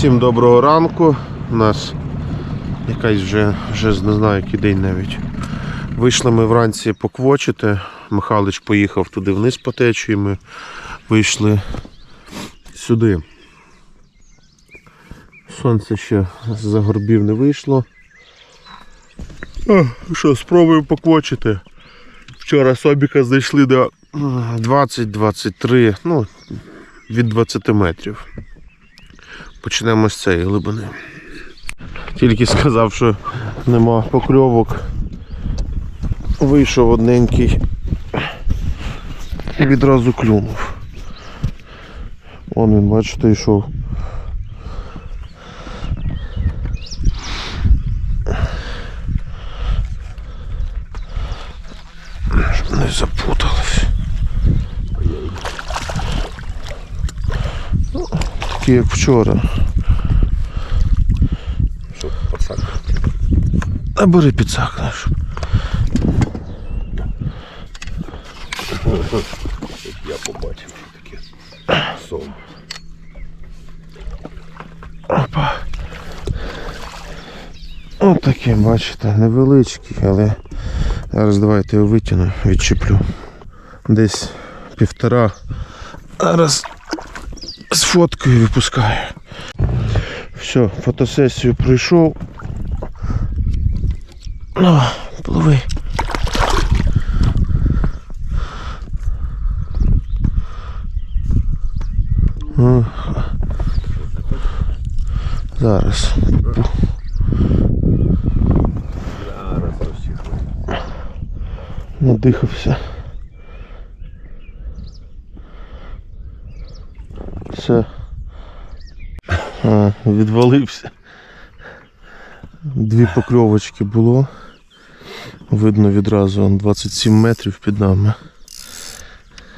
Всім доброго ранку. У нас якась вже, вже не знаю який день навіть. Вийшли ми вранці поквочити. Михайлович поїхав туди вниз по течії. Ми вийшли сюди. Сонце ще з-за горбів не вийшло. Що, спробуємо поквочити. Вчора собіка знайшли до 20-23, ну, від 20 метрів. Почнемо з цієї глибини. Тільки сказав, що нема покльовок. Вийшов одненький і відразу клюнув. Вон він, бачите, йшов. Не запуталось. Ну, Такий як вчора. Щоб пацак. А бери підсак наш. Я побачив, що таке сом. Опа. Ось такі, бачите, невеличкі, але зараз давайте його витягну, відчеплю. Десь півтора. Зараз з фоткою випускаю. Все, фотосесію пройшов. Ну, пливи. Ну, Зараз. Надихався. Все. А, відвалився. Дві покльовочки було. Видно відразу он 27 метрів під нами.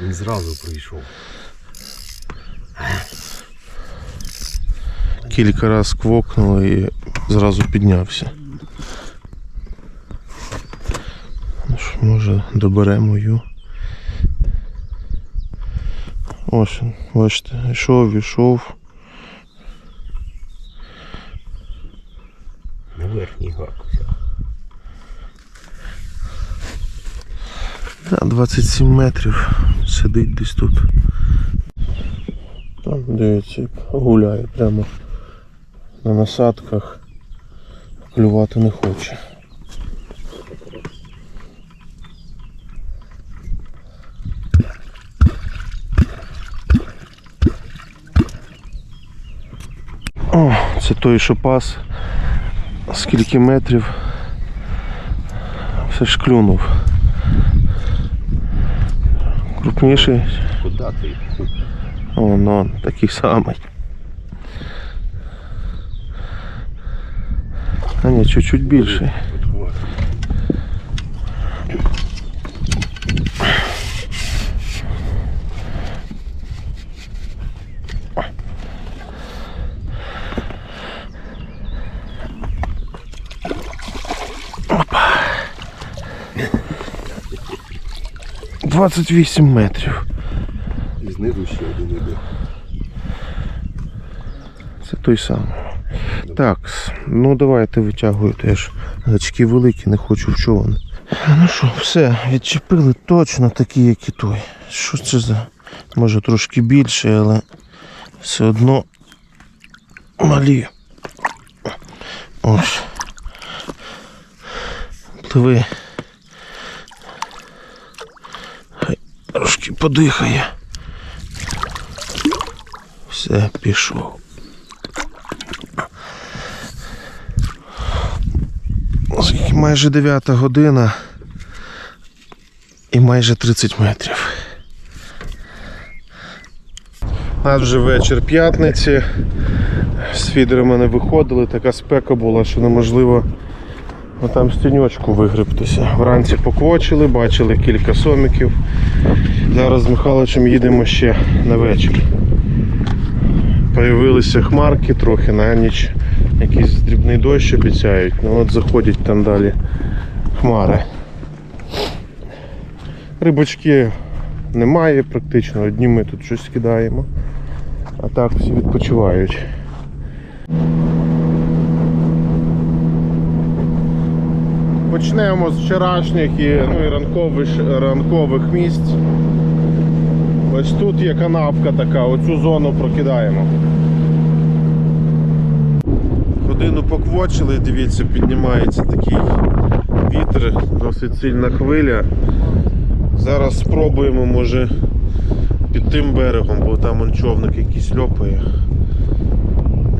Він зразу прийшов. Кілька разів квокнуло і зразу піднявся. Ну що, може доберемо його. Ось, він, бачите, йшов, йшов. На верхній гак. Да, 27 метрів сидить десь тут. Там, дивіться, гуляє прямо на насадках. Клювати не хоче. О, це той, що пас. Скільки метрів все ж клюнув. Крупніший. Куди ти? О, он, такий самий. А ні, чуть-чуть більший. 28 метрів. І знизу ще один іде. Це той самий. Так, ну давайте витягуйте. Я ж гачки великі, не хочу в човен. Ну що, все, відчепили точно такі, як і той. Що це за? Може трошки більше, але все одно малі. Ось. Пливи. Трошки подихає. Все, пішов. Майже 9 година і майже 30 метрів. Нас вже вечір п'ятниці. З фідерами не виходили, така спека була, що неможливо там з тіньочку вигребтися. Вранці поквочили, бачили кілька соміків. Зараз з Михайловичем їдемо ще на вечір. Появилися хмарки трохи на ніч. Якийсь дрібний дощ обіцяють. Ну от заходять там далі хмари. Рибочки немає практично, одні ми тут щось кидаємо. А так всі відпочивають. Почнемо з вчорашніх і, ну, і ранкових, ранкових місць. Ось тут є канавка така, оцю зону прокидаємо. Годину поквочили, дивіться, піднімається такий вітер, досить сильна хвиля. Зараз спробуємо, може, під тим берегом, бо там он човник якийсь льопає.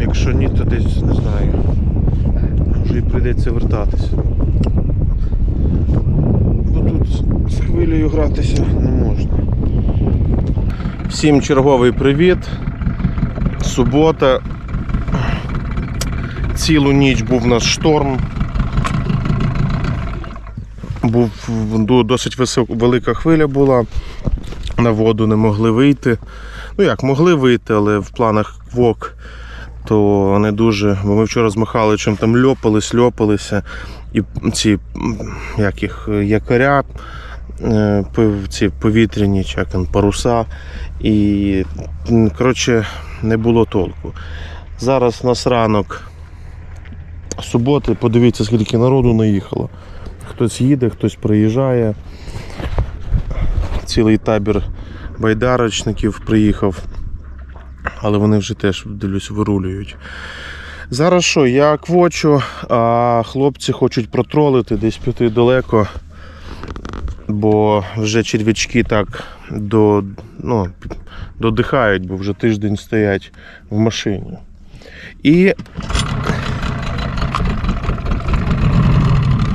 Якщо ні, то десь не знаю. Може і прийдеться вертатися. З хвилею гратися не можна. Всім черговий привіт. Субота. Цілу ніч був у нас шторм. Був досить велика хвиля була. На воду не могли вийти. Ну як, могли вийти, але в планах ВОК то не дуже. Бо ми вчора з Михайловичем там льопались, льопалися. І ці як їх, якоря, е, ці повітряні, чи паруса. І коротше, не було толку. Зараз у нас ранок суботи, подивіться, скільки народу наїхало. Хтось їде, хтось приїжджає. Цілий табір байдарочників приїхав, але вони вже теж, дивлюсь, вирулюють. Зараз що, я квочу, а хлопці хочуть протролити, десь піти далеко, бо вже черв'ячки так до, ну, додихають, бо вже тиждень стоять в машині. І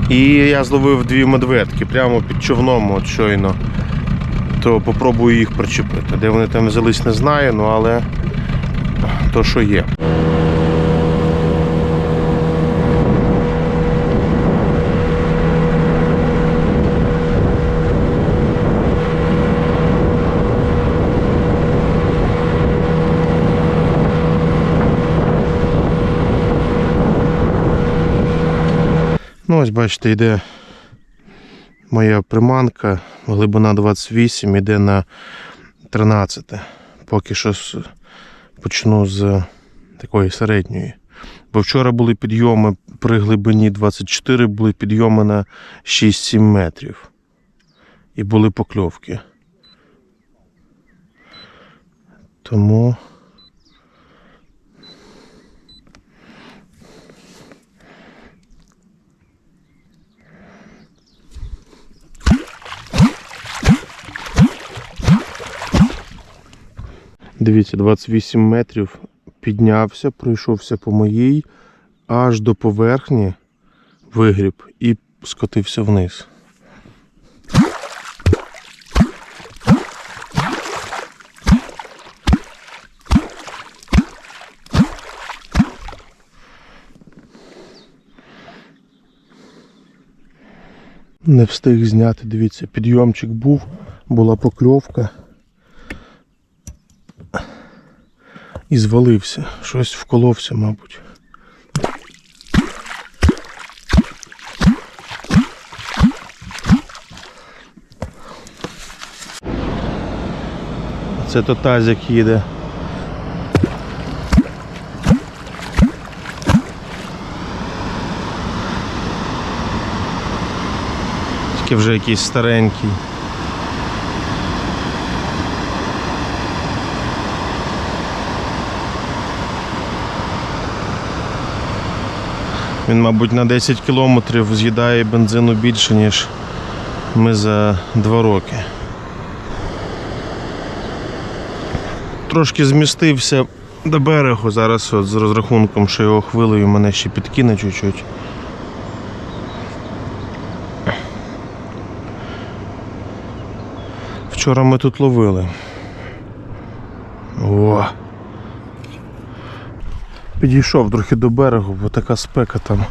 І я зловив дві медведки прямо під човном от щойно. То попробую їх причепити. Де вони там взялись, не знаю, ну але то що є. Ну, ось бачите, йде моя приманка, глибина 28, йде на 13. Поки що почну з такої середньої. Бо вчора були підйоми при глибині 24, були підйоми на 6-7 метрів. І були покльовки. Тому. Дивіться, 28 метрів піднявся, пройшовся по моїй, аж до поверхні вигріб і скотився вниз. Не встиг зняти, дивіться, підйомчик був, була покльовка. І звалився. Щось вколовся, мабуть. Це то тазик їде. Тільки вже якийсь старенький. Він, мабуть, на 10 кілометрів з'їдає бензину більше, ніж ми за 2 роки. Трошки змістився до берегу, зараз от з розрахунком, що його хвилею мене ще підкине чуть-чуть. Вчора ми тут ловили. О! Підійшов трохи до берегу, бо така спека там.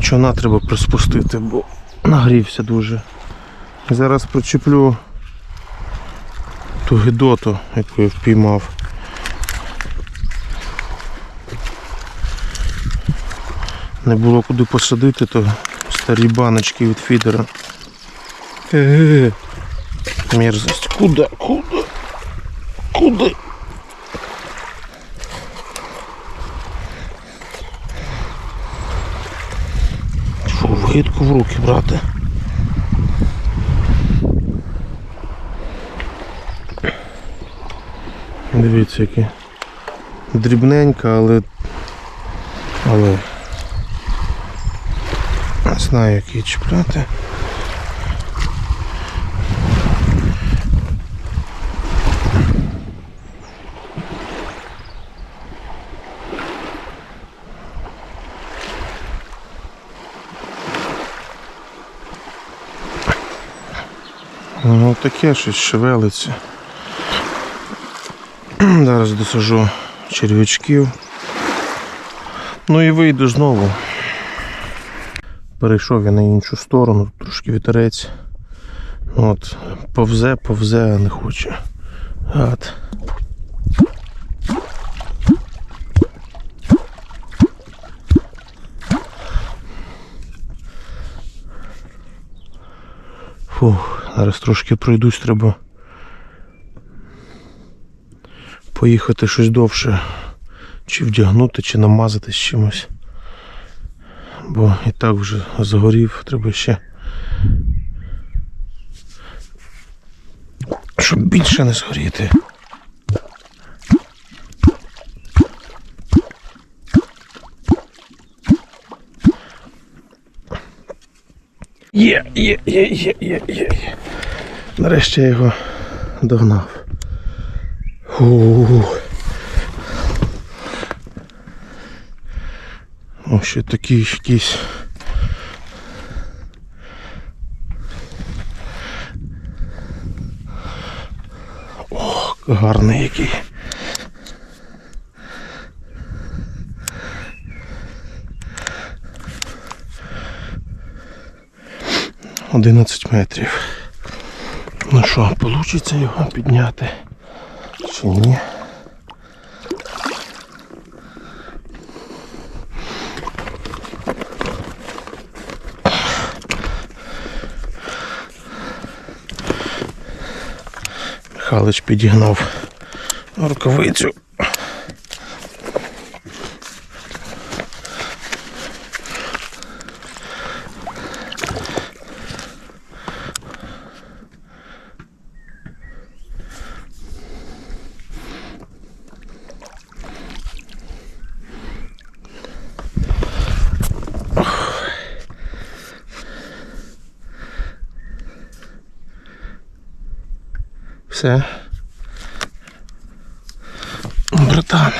Човна треба приспустити, бо нагрівся дуже. Зараз причеплю ту гидоту, яку я впіймав. Не було куди посадити, то старі баночки від фідера. Мерзость. Куда? Куда? Куди? Плітку в руки брати. Дивіться, які дрібненька, але. Але. Знаю, які чіпляти. Ну таке щось шевелиться. Зараз досажу черв'ячків. Ну і вийду знову. Перейшов я на іншу сторону, трошки вітерець. От, повзе, повзе, а не хоче. Гад. Фух, зараз трошки пройдусь, треба поїхати щось довше. Чи вдягнути, чи намазати з чимось. Бо і так вже згорів, треба ще. Щоб більше не згоріти. Є, є, є, є, є, є. Нарешті я його догнав. Ух. О, ще такий якийсь. Ох, гарний який. Одинадцять метрів. Ну що, вийде його підняти? Чи ні? Михалич підігнав рукавицю. Все. Братан.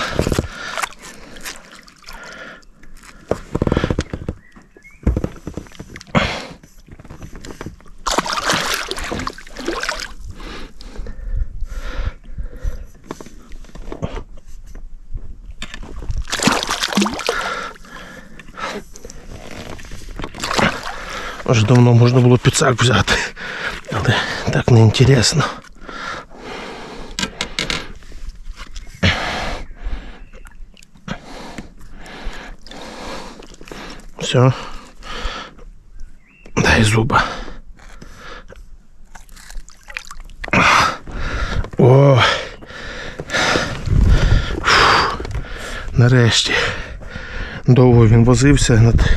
Вже давно можна було підсак взяти, але так не інтересно. Все. Дай зуба. О. Фу. Нарешті. Довго він возився над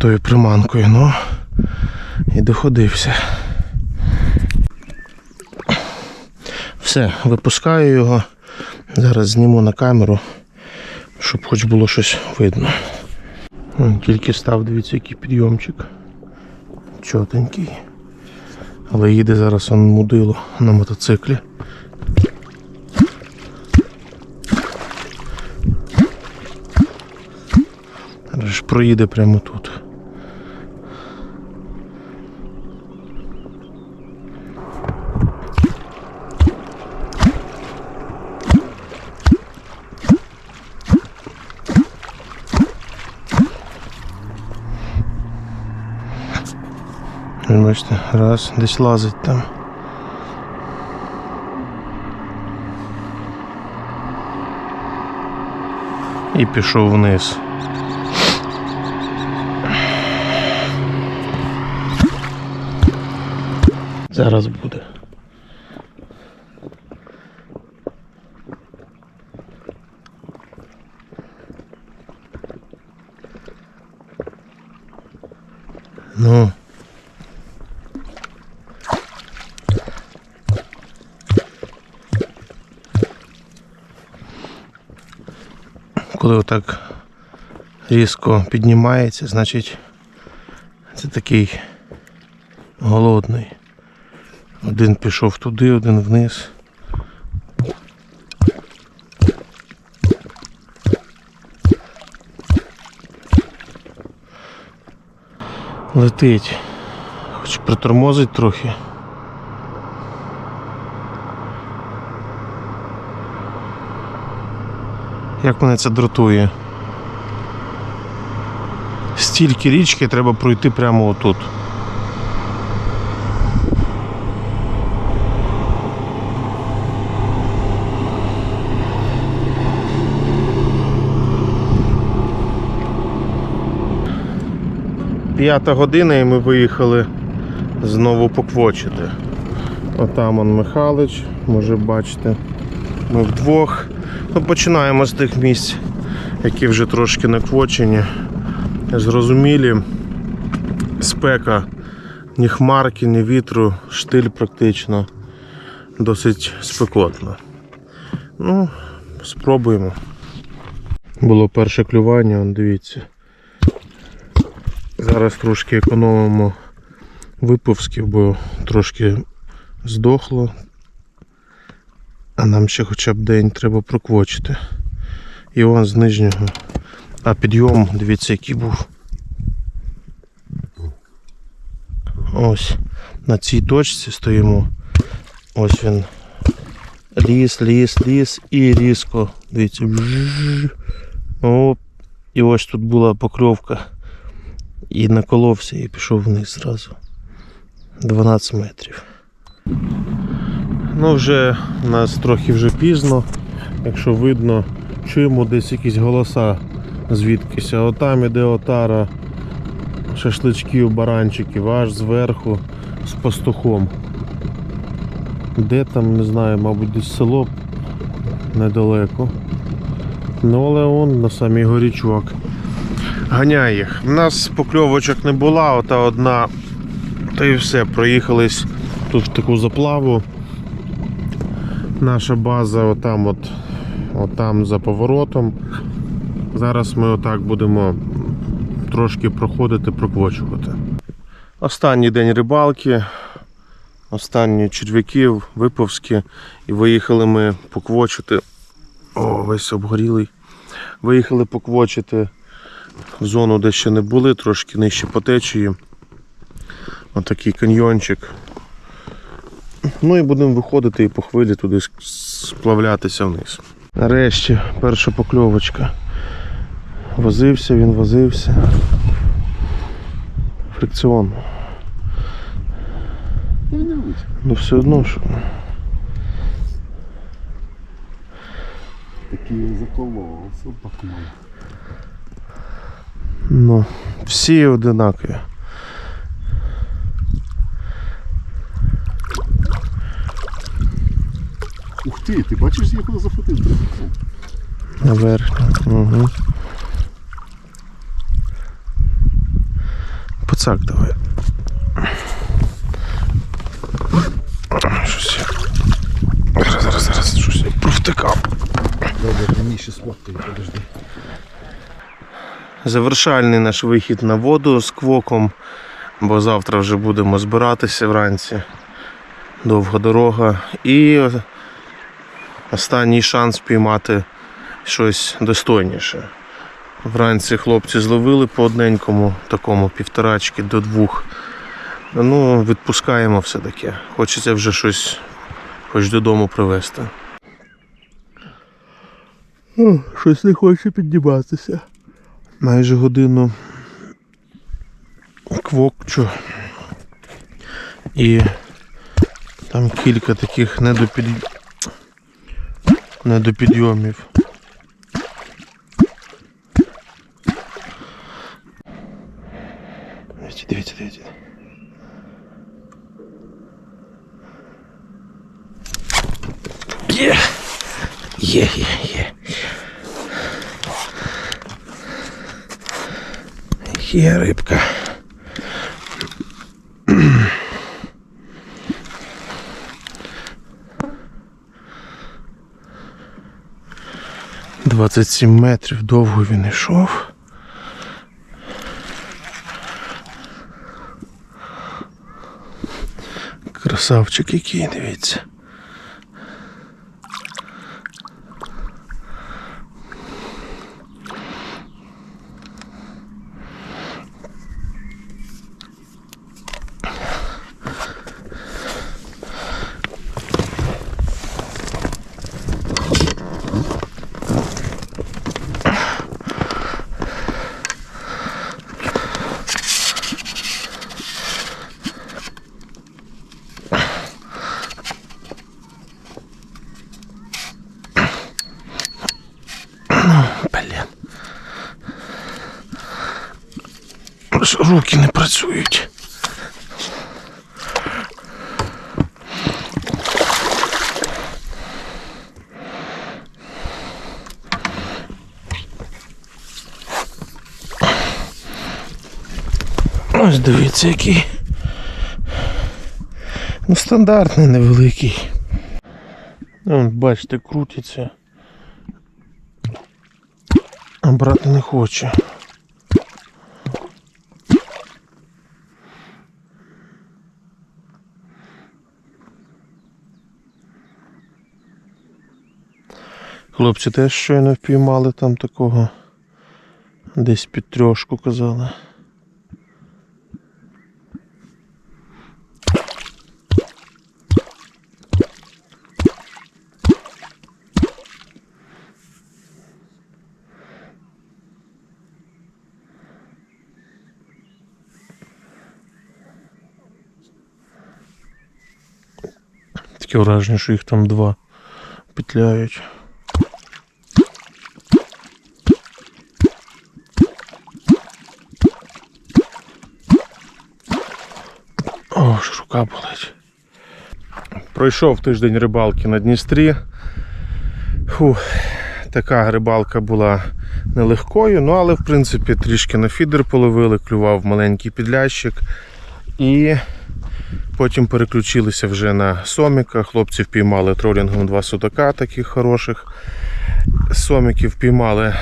тою приманкою, ну і доходився. Все, випускаю його. Зараз зніму на камеру, щоб хоч було щось видно. Тільки став, дивіться, який підйомчик. Чотенький. Але їде зараз он мудило на мотоциклі. Проїде прямо тут. Бачите, раз, десь лазить там. І пішов вниз. Зараз буде. Ну. Коли отак різко піднімається, значить це такий голодний. Один пішов туди, один вниз. Летить. Хоч притормозить трохи. Як мене це дратує. Стільки річки треба пройти прямо отут. П'ята година і ми виїхали знову поквочити. Отам он Михалич, може бачите. Ми вдвох. Ну, починаємо з тих місць, які вже трошки наквочені. Зрозумілі. Спека, ні хмарки, ні вітру, штиль практично. Досить спекотно. Ну, спробуємо. Було перше клювання, дивіться. Зараз трошки економимо випусків, бо трошки здохло. А нам ще хоча б день треба проквочити. І он з нижнього. А підйом, дивіться, який був. Ось на цій точці стоїмо. Ось він. Ліс, ліс, ліс і різко. Дивіться. Оп. І ось тут була покльовка. І наколовся і пішов вниз зразу. 12 метрів. Ну, вже у нас трохи вже пізно. Якщо видно, чуємо десь якісь голоса звідкись. А отам іде отара шашличків, баранчиків, аж зверху з пастухом. Де там, не знаю, мабуть, десь село недалеко. Ну, але он на самій горі чувак. Ганяє їх. У нас покльовочок не була, ота одна. Та і все, проїхались тут в таку заплаву. Наша база отам от, отам за поворотом. Зараз ми отак будемо трошки проходити, проквочувати. Останній день рибалки, останні черв'яків, виповські. І виїхали ми поквочити. О, весь обгорілий. Виїхали поквочити в зону, де ще не були, трошки нижче по течії. Отакий каньйончик. Ну і будемо виходити і по хвилі туди сплавлятися вниз. Нарешті перша покльовочка. Возився, він возився. Фрикціон. Ну все одно що. Такий заколов, собаку мав. Ну, всі одинакові. Ух ти, ти бачиш, як вона захотив? На верхню. Угу. Пацак давай. Щось я. Зараз, зараз, зараз, щось я провтикав. Добре, мені ще сфоткаю, подожди. Завершальний наш вихід на воду з квоком, бо завтра вже будемо збиратися вранці. Довга дорога. І останній шанс піймати щось достойніше. Вранці хлопці зловили по одненькому, такому півторачки до двох. Ну, відпускаємо все таки. Хочеться вже щось хоч додому привезти. Щось не хоче підніматися. Майже годину квокчу. І там кілька таких недопід... недопідйомів. Дивіться, дивіться, дивіться. Є! Є, є, є. Є рибка. 27 метрів довго він йшов. Красавчик який, дивіться. Руки не працюють. Ось дивіться який. Ну, стандартний невеликий. Вон, бачите, крутиться. Брати не хоче. Хлопці теж щойно впіймали там такого. Десь під трьошку казали. Таке враження, що їх там два петляють. О, ж рука болить. Пройшов тиждень рибалки на Дністрі. Фу, така рибалка була нелегкою, ну але в принципі трішки на фідер половили, клював маленький підлящик. І Потім переключилися вже на соміка. Хлопці впіймали тролінгом два судака таких хороших. Соміків впіймали,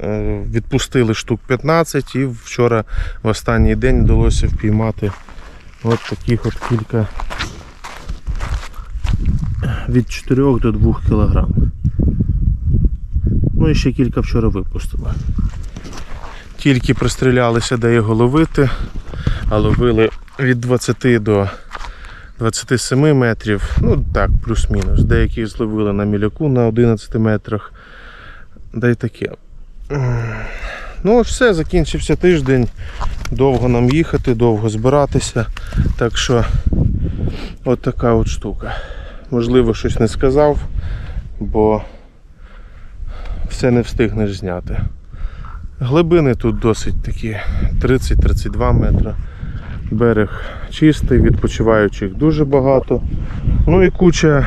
е, відпустили штук 15 і вчора в останній день вдалося впіймати от таких от кілька від 4 до 2 кг. Ну і ще кілька вчора випустили. Тільки пристрілялися, де його ловити, а ловили від 20 до 27 метрів, ну так, плюс-мінус. Деякі зловили на міляку на 11 метрах. Да й таке. Ну от все, закінчився тиждень. Довго нам їхати, довго збиратися. Так що от така от штука. Можливо, щось не сказав, бо все не встигнеш зняти. Глибини тут досить такі 30-32 метри. Берег чистий, відпочиваючих дуже багато. Ну і куча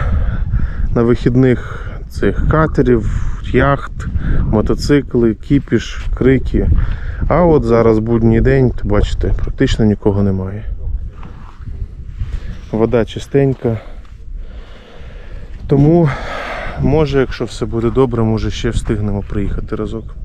на вихідних цих катерів, яхт, мотоцикли, кіпіш, крики. А от зараз будній день, то бачите, практично нікого немає. Вода чистенька. Тому, може, якщо все буде добре, може ще встигнемо приїхати разок.